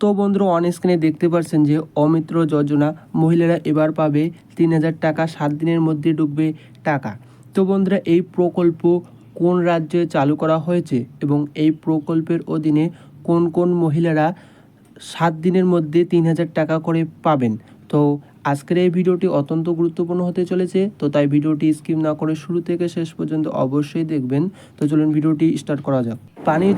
তো বন্ধুরা অন স্ক্রিনে দেখতে পাচ্ছেন যে অমিত্র, যোজনা মহিলারা এবার পাবে তিন হাজার টাকা, সাত দিনের মধ্যে ঢুকবে টাকা। তো বন্ধুরা, এই প্রকল্প কোন রাজ্যে চালু করা হয়েছে এবং এই প্রকল্পের অধীনে কোন কোন মহিলারা সাত দিনের মধ্যে তিন হাজার টাকা করে পাবেন? তো আজকের এই ভিডিওটি অত্যন্ত গুরুত্বপূর্ণ হতে চলেছে, তো তাই ভিডিওটি স্কিপ না করে শুরু থেকে শেষ পর্যন্ত অবশ্যই দেখবেন। তো চলুন ভিডিওটি স্টার্ট করা যাক।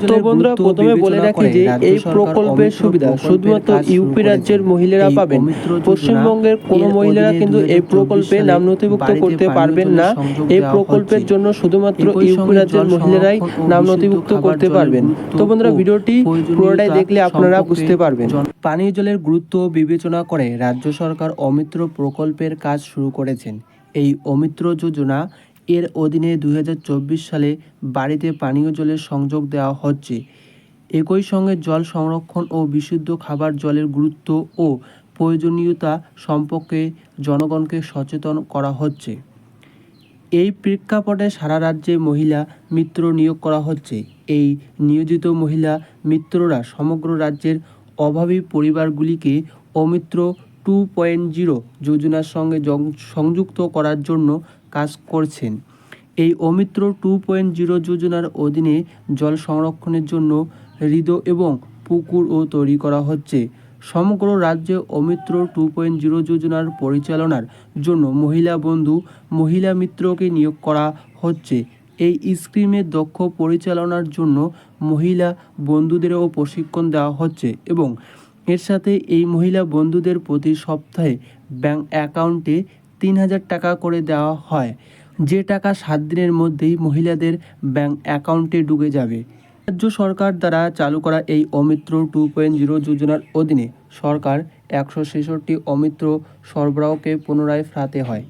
তো বন্ধুরা প্রথমে বলে রাখি যে এই প্রকল্পের সুবিধা শুধুমাত্র ইউপি রাজ্যের মহিলারা পাবেন পশ্চিমবঙ্গের কোনো মহিলারা কিন্তু এই প্রকল্পে নাম নথিভুক্ত করতে পারবেন না। এই প্রকল্পের জন্য শুধুমাত্র ইউপি রাজ্যের মহিলারাই নাম নথিভুক্ত করতে পারবেন। তো বন্ধুরা ভিডিওটি পুরোটাই দেখলে আপনারা বুঝতে পারবেন। পানীয় জলের গুরুত্ব বিবেচনা করে রাজ্য সরকার অমিত্র প্রকল্পের কাজ শুরু করেছেন। এই অমিত্র যোজনা এর অধীনে দুই হাজার চব্বিশ সালে বাড়িতে পানীয় জলের সংযোগ দেওয়া হচ্ছে। একই সঙ্গে জল সংরক্ষণ ও বিশুদ্ধ খাবার জলের গুরুত্ব ও প্রয়োজনীয়তা সম্পর্কে জনগণকে সচেতন করা হচ্ছে। এই প্রেক্ষাপটে সারা রাজ্যে মহিলা মিত্র নিয়োগ করা হচ্ছে। এই নিয়োজিত মহিলা মিত্ররা সমগ্র রাজ্যের অভাবী পরিবারগুলিকে অমিত্র টু পয়েন্ট জিরো যোজনার সঙ্গে সংযুক্ত করার জন্য কাজ করছেন। এই অমিত্র টু পয়েন্ট জিরো যোজনার অধীনে জল সংরক্ষণের জন্য হৃদ এবং পুকুরও তৈরি করা হচ্ছে। সমগ্র রাজ্যে অমিত্র টু পয়েন্ট জিরো যোজনার পরিচালনার জন্য মহিলা বন্ধু, মহিলা মিত্রকে নিয়োগ করা হচ্ছে। এই স্কিমের দক্ষ পরিচালনার জন্য মহিলা বন্ধুদেরও প্রশিক্ষণ দেওয়া হচ্ছে এবং এর সাথে এই মহিলা বন্ধুদের প্রতি সপ্তাহে ব্যাংক অ্যাকাউন্টে তিন হাজার টাকা করে দেওয়া হয়। যে টাকা সাত দিনের মধ্যেই মহিলাদের ব্যাংক অ্যাকাউন্টে ঢুকে যাবে। রাজ্য সরকার দ্বারা চালু করা এই অমিত্র টু পয়েন্ট জিরো যোজনার অধীনে সরকার একশো ছেষট্টি অমিত্র সরবরাহকে পুনরায় ফেরাতে হয়।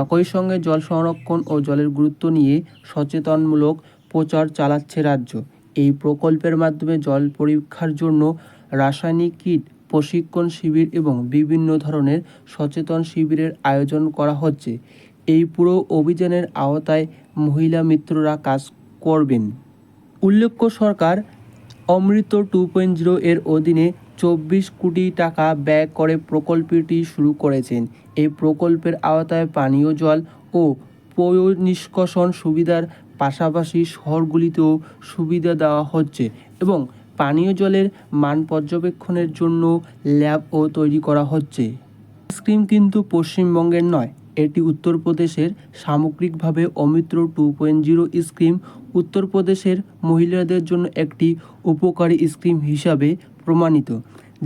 একই সঙ্গে জল সংরক্ষণ ও জলের গুরুত্ব নিয়ে সচেতনমূলক প্রচার চালাচ্ছে রাজ্য। এই প্রকল্পের মাধ্যমে জল পরীক্ষার জন্য রাসায়নিক কীট প্রশিক্ষণ শিবির এবং বিভিন্ন ধরনের সচেতন শিবিরের আয়োজন করা হচ্ছে। এই পুরো অভিযানের আওতায় মহিলা মিত্ররা কাজ করবেন। উল্লেখ্য, সরকার অমৃত টু পয়েন্ট জিরো এর অধীনে চব্বিশ কোটি টাকা ব্যয় করে প্রকল্পটি শুরু করেছেন। এই প্রকল্পের আওতায় পানীয় জল ও পয় নিষ্কাশন সুবিধার পাশাপাশি শহরগুলিতেও সুবিধা দেওয়া হচ্ছে এবং পানীয় জলের মান পর্যবেক্ষণের জন্য ল্যাবও তৈরি করা হচ্ছে। স্কিম কিন্তু পশ্চিমবঙ্গের নয়, এটি উত্তরপ্রদেশের সামগ্রিকভাবে অমিত্র টু পয়েন্ট জিরো স্কিম উত্তরপ্রদেশের মহিলাদের জন্য একটি উপকারী স্কিম হিসাবে প্রমাণিত,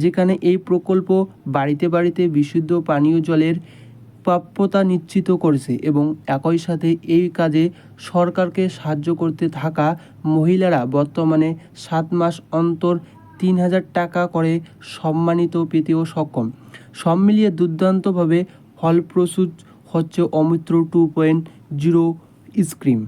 যেখানে এই প্রকল্প বাড়িতে বাড়িতে বিশুদ্ধ পানীয় জলের প্রাপ্যতা নিশ্চিত করেছে এবং একই সাথে এই কাজে সরকারকে সাহায্য করতে থাকা মহিলারা বর্তমানে সাত মাস অন্তর তিন হাজার টাকা করে সম্মানিত পেতেও সক্ষম। সব মিলিয়ে দুর্দান্তভাবে ফলপ্রসূ হচ্ছে অমিত্র টু পয়েন্ট জিরো স্ক্রিম।